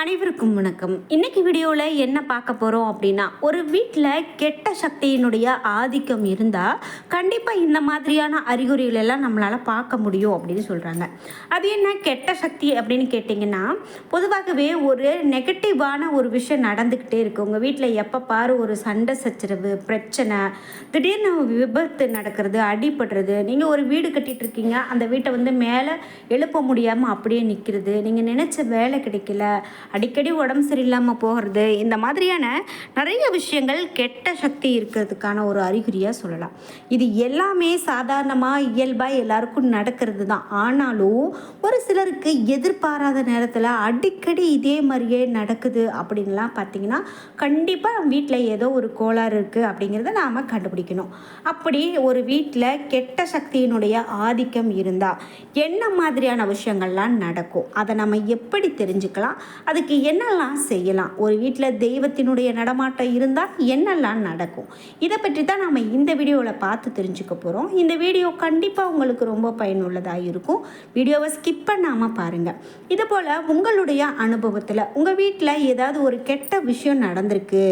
அனைவருக்கும் வணக்கம். இன்னைக்கு வீடியோவில் என்ன பார்க்க போகிறோம் அப்படின்னா ஒரு வீட்டில் கெட்ட சக்தியினுடைய ஆதிக்கம் இருந்தால் கண்டிப்பாக இந்த மாதிரியான அறிகுறிகள் எல்லாம் நம்மளால் பார்க்க முடியும் அப்படின்னு சொல்கிறாங்க அது என்ன? கெட்ட சக்தி அப்படின்னு கேட்டிங்கன்னா பொதுவாகவே ஒரு நெகட்டிவான ஒரு விஷயம் நடந்துக்கிட்டே இருக்குது உங்கள் வீட்டில் எப்போ பாரு ஒரு சண்டை சச்சரவு பிரச்சனை திடீர்னு விபத்து நடக்கிறது அடிபடுறது நீங்கள் ஒரு வீடு கட்டிட்டு இருக்கீங்க அந்த வீட்டை வந்து மேலே எழுப்ப முடியாமல் அப்படியே நிற்கிறது நீங்கள் நினச்ச வேலை கிடைக்கல அடிக்கடி உடம்பு சரியில்லாமல் போகிறது இந்த மாதிரியான நிறைய விஷயங்கள் கெட்ட சக்தி இருக்கிறதுக்கான ஒரு அறிகுறியாக சொல்லலாம். இது எல்லாமே சாதாரணமாக இயல்பாக எல்லாருக்கும் நடக்கிறது தான். ஆனாலும் ஒரு சிலருக்கு எதிர்பாராத நேரத்தில் அடிக்கடி இதே மாதிரியே நடக்குது அப்படின்லாம் பார்த்தீங்கன்னா கண்டிப்பாக நம்ம வீட்டில் ஏதோ ஒரு கோளாறு இருக்குது அப்படிங்கிறத நாம் கண்டுபிடிக்கணும். அப்படி ஒரு வீட்டில் கெட்ட சக்தியினுடைய ஆதிக்கம் இருந்தால் என்ன மாதிரியான விஷயங்கள்லாம் நடக்கும்? அதை நம்ம எப்படி தெரிஞ்சுக்கலாம்? அதுக்கு என்னெல்லாம் செய்யலாம்? ஒரு வீட்டில் தெய்வத்தினுடைய நடமாட்டம் இருந்தால் என்னெல்லாம் நடக்கும்? இதை பற்றி தான் நம்ம இந்த வீடியோவில் பார்த்து தெரிஞ்சுக்க போகிறோம் இந்த வீடியோ கண்டிப்பாக உங்களுக்கு ரொம்ப பயனுள்ளதாக இருக்கும். வீடியோவை ஸ்கிப் பண்ணாமல் பாருங்கள் இது போல் உங்களுடைய அனுபவத்தில் உங்கள் வீட்டில் ஏதாவது ஒரு கெட்ட விஷயம் நடந்திருக்கு.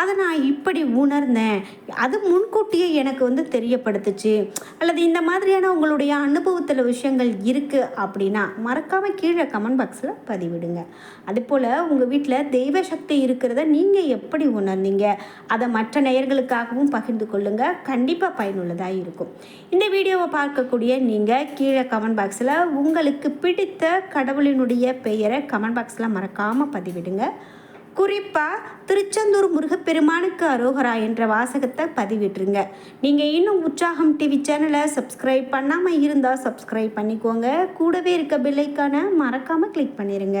அதை நான் இப்படி உணர்ந்தேன். அது முன்கூட்டியே எனக்கு வந்து தெரியப்படுத்துச்சு. அல்லது இந்த மாதிரியான உங்களுடைய அனுபவத்தில் விஷயங்கள் இருக்குது அப்படின்னா மறக்காமல் கீழே கமெண்ட் பாக்ஸில் பதிவிடுங்க. அது அதுபோல் உங்கள் வீட்டில் தெய்வ சக்தி இருக்கிறத நீங்கள் எப்படி உணர்ந்தீங்க? அதை மற்ற நேயர்களுக்காகவும் பகிர்ந்து கொள்ளுங்கள் கண்டிப்பாக பயனுள்ளதாக இருக்கும். இந்த வீடியோவை பார்க்கக்கூடிய நீங்கள் கீழே கமெண்ட் பாக்ஸில் உங்களுக்கு பிடித்த கடவுளினுடைய பெயரை கமெண்ட் பாக்ஸில் மறக்காமல் பதிவிடுங்க. குறிப்பாக திருச்செந்தூர் முருகப்பெருமானுக்கு அரோகரா என்ற வாசகத்தை பதிவிட்டுருங்க. நீங்கள் இன்னும் உற்சாகம் டிவி சேனலை சப்ஸ்கிரைப் பண்ணாமல் இருந்தால் சப்ஸ்கிரைப் பண்ணிக்கோங்க. கூடவே இருக்க பெல்லைக்கான மறக்காமல் கிளிக் பண்ணிடுங்க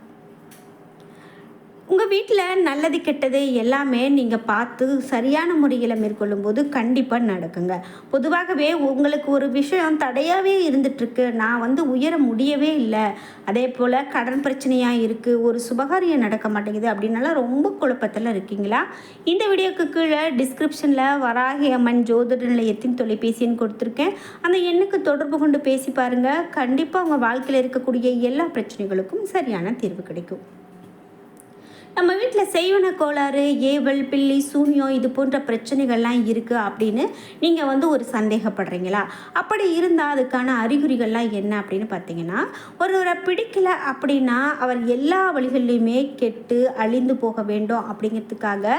உங்கள் வீட்டில் நல்லது கெட்டது எல்லாமே நீங்கள் பார்த்து சரியான முறையில் மேற்கொள்ளும் போது கண்டிப்பாக நடக்குங்க. பொதுவாகவே உங்களுக்கு ஒரு விஷயம் தடையாகவே இருந்துகிட்ருக்கு நான் வந்து உயர முடியவே இல்லை. அதே போல் கடன் பிரச்சனையாக இருக்குது ஒரு சுபகாரியம் நடக்க மாட்டேங்குது அப்படின்னால ரொம்ப குழப்பத்தில் இருக்கீங்களா? இந்த வீடியோக்கு கீழே டிஸ்கிரிப்ஷனில் வராகி அம்மன் ஜோதிட நிலையத்தின் தொலைபேசின்னு கொடுத்துருக்கேன். அந்த எண்ணுக்கு தொடர்பு கொண்டு பேசி பாருங்கள் கண்டிப்பாக உங்கள் வாழ்க்கையில் இருக்கக்கூடிய எல்லா பிரச்சனைகளுக்கும் சரியான தீர்வு கிடைக்கும். நம்ம வீட்டில் செய்வன கோளாறு ஏவல் பில்லி சூன்யம் இது போன்ற பிரச்சனைகள்லாம் இருக்குது அப்படின்னு நீங்கள் வந்து ஒரு சந்தேகப்படுறீங்களா? அப்படி இருந்தால் அதுக்கான அறிகுறிகள்லாம் என்ன அப்படின்னு பார்த்தீங்கன்னா ஒருவரை பிடிக்கல அப்படின்னா அவர் எல்லா வழிகள்லையுமே கெட்டு அழிந்து போக வேண்டும் அப்படிங்கிறதுக்காக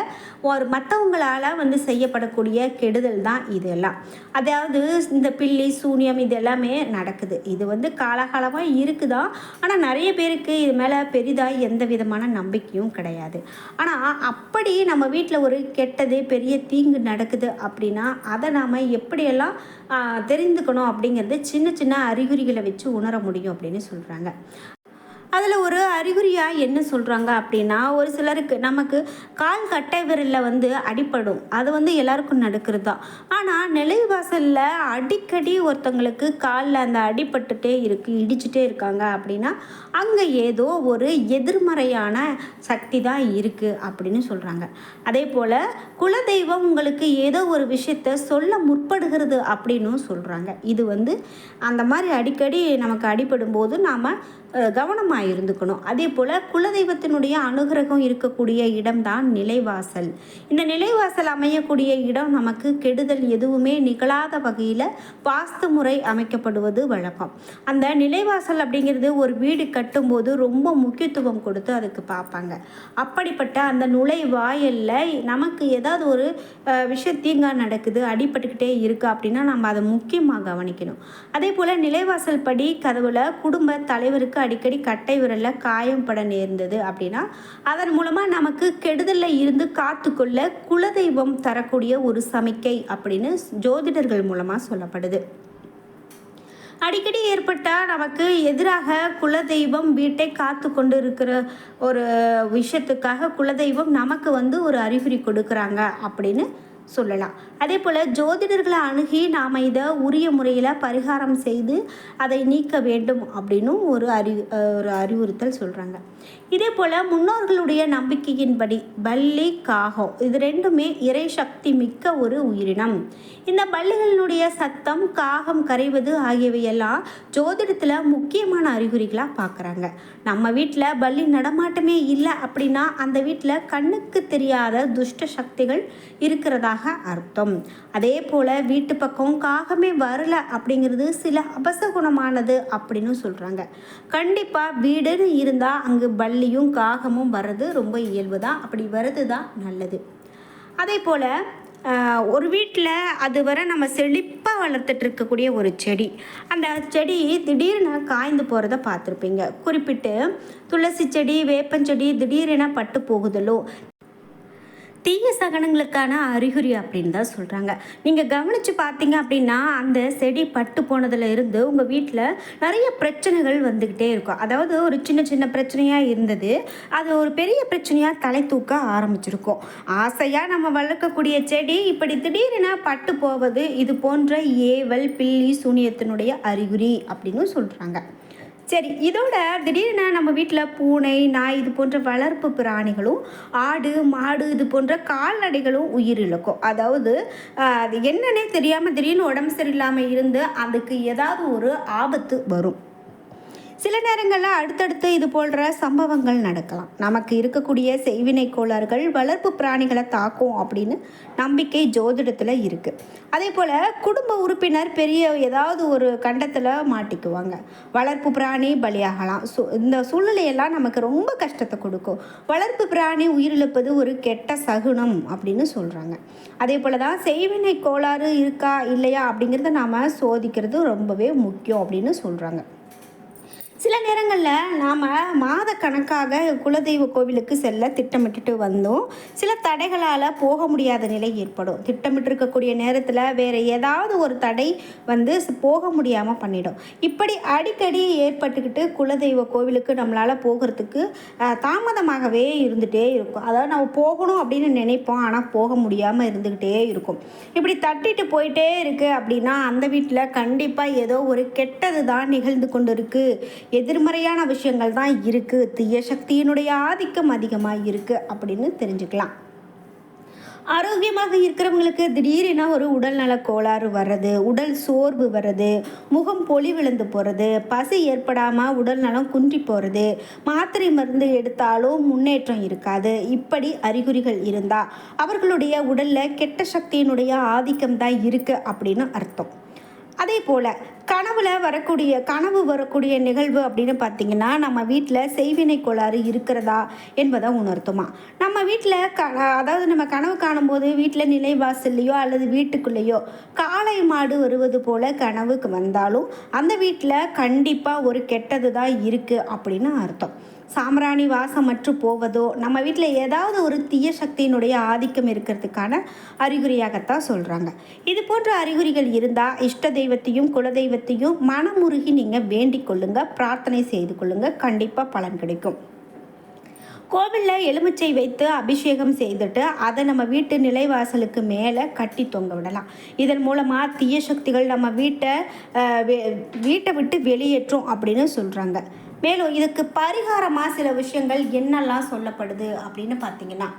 ஒரு மற்றவங்களால் வந்து செய்யப்படக்கூடிய கெடுதல் தான் இதெல்லாம். அதாவது இந்த பில்லி சூன்யம் இது எல்லாமே நடக்குது. இது வந்து காலகாலமாக இருக்குதான். ஆனால் நிறைய பேருக்கு இது மேலே பெரிதாக எந்த விதமான நம்பிக்கையும் கிடையாது. கிடையாது. ஆனால் அப்படி நம்ம வீட்டில் ஒரு கெட்டது பெரிய தீங்கு நடக்குது அப்படின்னா அதை நாம் எப்படியெல்லாம் தெரிந்துக்கணும் அப்படிங்கிறது சின்ன சின்ன அறிகுறிகளை வச்சு உணர முடியும் அப்படின்னு சொல்கிறாங்க அதில் ஒரு அறிகுறியாக என்ன சொல்கிறாங்க அப்படின்னா ஒரு சிலருக்கு நமக்கு கால் கட்டை விரலில் வந்து அடிப்படும் அது வந்து எல்லாருக்கும் நடக்கிறது? தான் ஆனால் நிலைவாசலில் அடிக்கடி ஒருத்தங்களுக்கு காலில் அந்த அடிபட்டுட்டே இருக்குது இடிச்சுட்டே இருக்காங்க அப்படின்னா அங்கே ஏதோ ஒரு எதிர்மறையான சக்தி தான் இருக்குது அப்படின்னு சொல்கிறாங்க அதே போல் குலதெய்வம் உங்களுக்கு ஏதோ ஒரு விஷயத்த சொல்ல முற்படுகிறது அப்படின்னும் சொல்கிறாங்க இது வந்து அந்த மாதிரி அடிக்கடி நமக்கு அடிபடும் போது நாம் கவனமாக இருந்துக்கணும். அதே போல் குலதெய்வத்தினுடைய அனுகிரகம் இருக்கக்கூடிய இடம்தான் நிலைவாசல். இந்த நிலைவாசல் அமையக்கூடிய இடம் நமக்கு கெடுதல் எதுவுமே நிகழாத வகையில் வாஸ்து முறை அமைக்கப்படுவது வழக்கம். அந்த நிலைவாசல் அப்படிங்கிறது ஒரு வீடு கட்டும்போது ரொம்ப முக்கியத்துவம் கொடுத்து அதுக்கு பார்ப்பாங்க. அப்படிப்பட்ட அந்த நுழைவாயலில் நமக்கு ஏதாவது ஒரு அஹ், விஷயம் தீங்கா நடக்குது அடிபட்டுக்கிட்டே இருக்குது அப்படின்னா நம்ம அதை முக்கியமாக கவனிக்கணும். அதே போல் நிலைவாசல் படி கதவுல குடும்ப தலைவருக்கு அடிக்கடி கட்டை விரலில் காயம் பட நேர்ந்தது அப்படின்னா அதன் மூலமாக நமக்கு கெடுதலில் இருந்து காத்துக்கொள்ள குலதெய்வம் தரக்கூடிய ஒரு சமிக்கை அப்படின்னு ஜோதிடர்கள் மூலமாக சொல்லப்படுது. அடிக்கடி ஏற்பட்டால் நமக்கு எதிராக குலதெய்வம் வீட்டை காத்து கொண்டு இருக்கிற ஒரு விஷயத்துக்காக குலதெய்வம் நமக்கு வந்து ஒரு அறிகுறி கொடுக்குறாங்க அப்படின்னு சொல்லலாம். அதே போல் ஜோதிடர்களை அணுகி நாம் இதை உரிய முறையில் பரிகாரம் செய்து அதை நீக்க வேண்டும் அப்படின்னும் ஒரு அறி ஒரு அறிவுறுத்தல் சொல்கிறாங்க இதே போல் முன்னோர்களுடைய நம்பிக்கையின்படி பல்லி காகம் இது ரெண்டுமே இறை சக்தி மிக்க ஒரு உயிரினம். இந்த பல்லிகளினுடைய சத்தம் காகம் கரைவது ஆகியவையெல்லாம் ஜோதிடத்தில் முக்கியமான அறிகுறிகளாக பார்க்குறாங்க நம்ம வீட்டில் பள்ளி நடமாட்டமே இல்லை அப்படின்னா அந்த வீட்டில் கண்ணுக்கு தெரியாத துஷ்ட சக்திகள் இருக்கிறதாக அர்த்தம். அதே போல் வீட்டு பக்கம் காகமே வரல அப்படிங்கிறது சில அபசகுணமானது அப்படின்னு சொல்கிறாங்க கண்டிப்பாக வீடுன்னு இருந்தால் அங்கு பள்ளியும் காகமும் வர்றது ரொம்ப இயல்பு தான் அப்படி வர்றது தான் நல்லது. அதே போல் ஒரு வீட்டில் அது வர நம்ம செழிப்பாக வளர்த்துட்டு இருக்கக்கூடிய ஒரு செடி. அந்த செடி திடீர்னு காய்ந்து போகிறத பார்த்துருப்பீங்க. குறிப்பிட்டு துளசி செடி வேப்பஞ்செடி திடீரென பட்டு போகுதலோ தீய சகனங்களுக்கான அறிகுறி அப்படின்னு தான் சொல்கிறாங்க நீங்கள் கவனித்து பார்த்தீங்க அப்படின்னா அந்த செடி பட்டு போனதுல இருந்து உங்கள் வீட்டில் நிறைய பிரச்சனைகள் வந்துக்கிட்டே இருக்கும். அதாவது ஒரு சின்ன சின்ன பிரச்சனையாக இருந்தது அது ஒரு பெரிய பிரச்சனையாக தலை தூக்க ஆரம்பிச்சிருக்கும். ஆசையாக நம்ம வளர்க்கக்கூடிய செடி இப்படி திடீர்னு பட்டு போவது இது போன்ற ஏவல் பில்லி சூனியத்தினுடைய அறிகுறி அப்படின்னு சொல்கிறாங்க சரி இதோட திடீர்னு நம்ம வீட்டில் பூனை நாய் இது போன்ற வளர்ப்பு பிராணிகளும் ஆடு மாடு இது போன்ற கால்நடைகளும் உயிரிழக்கும். அதாவது அது என்னன்னே தெரியாமல் திடீர்னு உடம்பு சரியில்லாமல் இருந்து அதுக்கு ஏதாவது ஒரு ஆபத்து வரும். சில நேரங்களில் அடுத்தடுத்து இது போன்ற சம்பவங்கள் நடக்கலாம். நமக்கு இருக்கக்கூடிய செய்வினை கோளாறுகள் வளர்ப்பு பிராணிகளை தாக்கும் அப்படின்னு நம்பிக்கை ஜோதிடத்தில் இருக்குது அதே போல் குடும்ப உறுப்பினர் பெரிய ஏதாவது ஒரு கண்டத்தில் மாட்டிக்குவாங்க. வளர்ப்பு பிராணி பலியாகலாம். சு இந்த சூழ்நிலையெல்லாம் நமக்கு ரொம்ப கஷ்டத்தை கொடுக்கும். வளர்ப்பு பிராணி உயிரிழப்பது ஒரு கெட்ட சகுனம் அப்படின்னு சொல்கிறாங்க அதே போல் தான் செய்வினை கோளாறு இருக்கா இல்லையா அப்படிங்கிறத நாம் சோதிக்கிறது ரொம்பவே முக்கியம் அப்படின்னு சொல்கிறாங்க சில நேரங்களில் நாம் மாத கணக்காக குலதெய்வ கோவிலுக்கு செல்ல திட்டமிட்டுட்டு வந்தோம். சில தடைகளால் போக முடியாத நிலை ஏற்படும். திட்டமிட்டிருக்கக்கூடிய நேரத்தில் வேறு ஏதாவது ஒரு தடை வந்து போக முடியாமல் பண்ணிடும். இப்படி அடிக்கடி ஏற்பட்டுக்கிட்டு குலதெய்வ கோவிலுக்கு நம்மளால் போகிறதுக்கு தாமதமாகவே இருந்துகிட்டே இருக்கும். அதாவது நம்ம போகணும் அப்படின்னு நினைப்போம். ஆனால் போக முடியாமல் இருந்துக்கிட்டே இருக்கும். இப்படி தட்டிட்டு போயிட்டே இருக்குது அப்படின்னா அந்த வீட்டில் கண்டிப்பாக ஏதோ ஒரு கெட்டது தான் நிகழ்ந்து கொண்டு இருக்குது எதிர்மறையான விஷயங்கள் தான் இருக்குது தீய சக்தியினுடைய ஆதிக்கம் அதிகமாக இருக்குது அப்படின்னு தெரிஞ்சுக்கலாம். ஆரோக்கியமாக இருக்கிறவங்களுக்கு திடீரென ஒரு உடல்நல கோளாறு வர்றது உடல் சோர்வு வர்றது முகம் பொலி விழுந்து போகிறது பசி ஏற்படாமல் உடல் நலம் குன்றி போகிறது மாத்திரை மருந்து எடுத்தாலும் முன்னேற்றம் இருக்காது. இப்படி அறிகுறிகள் இருந்தால் அவர்களுடைய உடலில் கெட்ட சக்தியினுடைய ஆதிக்கம் தான் இருக்குது அப்படின்னு அர்த்தம். அதே போல் கனவுல வரக்கூடிய கனவு வரக்கூடிய நிகழ்வு அப்படின்னு பார்த்தீங்கன்னா நம்ம வீட்டில் செய்வினை கோளாறு இருக்கிறதா என்பதை உணர்த்துமா. நம்ம வீட்டில் க அதாவது நம்ம கனவு காணும்போது வீட்டில் நிலைவாசல்லையோ அல்லது வீட்டுக்குள்ளேயோ காளை மாடு வருவது போல கனவுக்கு வந்தாலும் அந்த வீட்டில் கண்டிப்பாக ஒரு கெட்டது தான் இருக்குது அப்படின்னு அர்த்தம். சாம்பிராணி வாசமற்று போவதோ நம்ம வீட்டில் ஏதாவது ஒரு தீய சக்தியினுடைய ஆதிக்கம் இருக்கிறதுக்கான அறிகுறியாகத்தான் சொல்கிறாங்க இது போன்ற அறிகுறிகள் இருந்தால் இஷ்ட தெய்வத்தையும் குலதெய்வத்தையும் மனமுருகி நீங்கள் வேண்டிக் கொள்ளுங்க பிரார்த்தனை செய்து கொள்ளுங்க கண்டிப்பாக பலன் கிடைக்கும். கோவிலில் எலுமிச்சை வைத்து அபிஷேகம் செய்துட்டு அதை நம்ம வீட்டு நிலைவாசலுக்கு மேலே கட்டி தொங்க விடலாம். இதன் மூலமாக தீய சக்திகள் நம்ம வீட்டை வீட்டை விட்டு வெளியேற்றும் அப்படின்னு சொல்கிறாங்க மேலும் இதுக்கு பரிகாரமாக சில விஷயங்கள் என்னெல்லாம் சொல்லப்படுது அப்படின்னு பார்த்தீங்கன்னா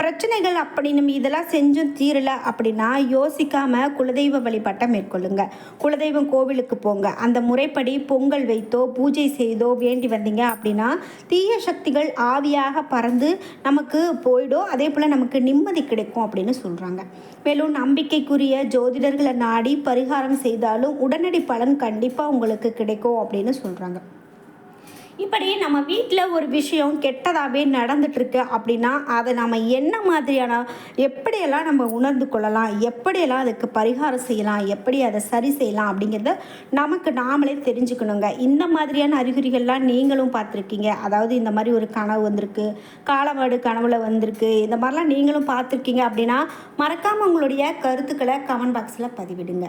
பிரச்சனைகள் அப்படி நம்ம இதெல்லாம் செஞ்சும் தீரலை அப்படின்னா யோசிக்காமல் குலதெய்வ வழிபாட்டை மேற்கொள்ளுங்க. குலதெய்வம் கோவிலுக்கு போங்க. அந்த முறைப்படி பொங்கல் வைத்தோ பூஜை செய்தோ வேண்டி வந்தீங்க அப்படின்னா தீய சக்திகள் ஆவியாக பறந்து நமக்கு போயிடும் அதே போல் நமக்கு நிம்மதி கிடைக்கும் அப்படின்னு சொல்கிறாங்க மேலும் நம்பிக்கைக்குரிய ஜோதிடர்களை நாடி பரிகாரம் செய்தாலும் உடனடி பலன் கண்டிப்பாக உங்களுக்கு கிடைக்கும் அப்படின்னு சொல்கிறாங்க இப்படி நம்ம வீட்டில் ஒரு விஷயம் கெட்டதாகவே நடந்துட்டுருக்கு அப்படின்னா அதை நம்ம என்ன மாதிரியான எப்படியெல்லாம் நம்ம உணர்ந்து கொள்ளலாம் எப்படியெல்லாம் அதுக்கு பரிகாரம் செய்யலாம் எப்படி அதை சரி செய்யலாம் அப்படிங்கிறத நமக்கு நாமளே தெரிஞ்சுக்கணுங்க. இந்த மாதிரியான அறிகுறிகள்லாம் நீங்களும் பார்த்துருக்கீங்க. அதாவது இந்த மாதிரி ஒரு கனவு வந்திருக்கு காலவாடு கனவுல வந்திருக்கு இந்த மாதிரிலாம் நீங்களும் பார்த்துருக்கீங்க அப்படின்னா மறக்காமல் உங்களுடைய கருத்துக்களை கமெண்ட் பாக்ஸில் பதிவிடுங்க.